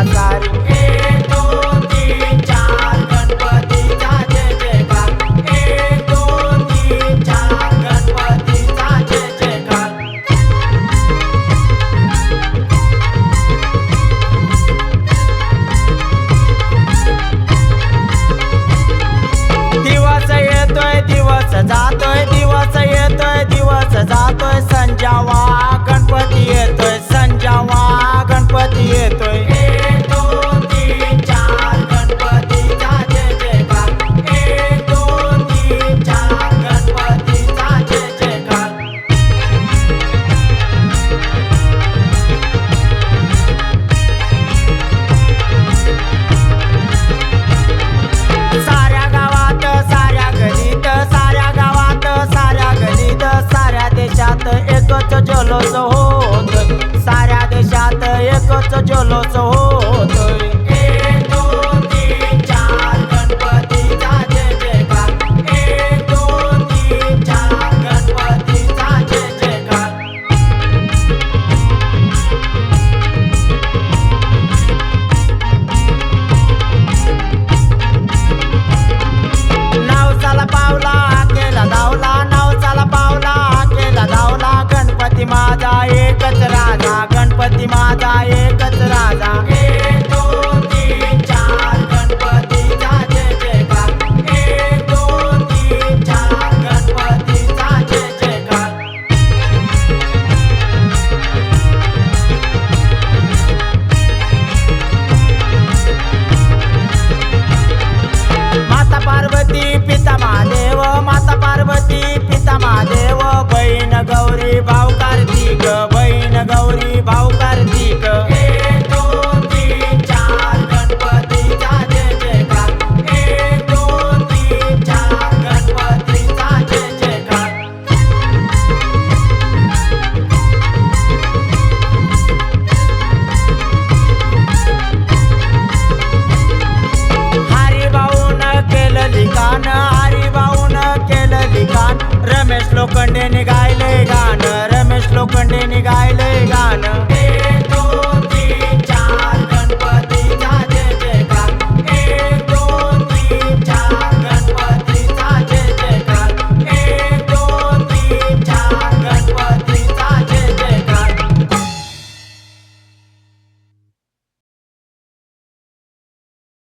Nazareth yo lo. Parvati पिता महादेव माता पार्वती पिता महादेव बहीण गौरी भाऊ कार्तिक बहीण गौरी भाऊ रमेश लोखंडे गायले गाणं. रमेश लोखंडे गायले गाणं.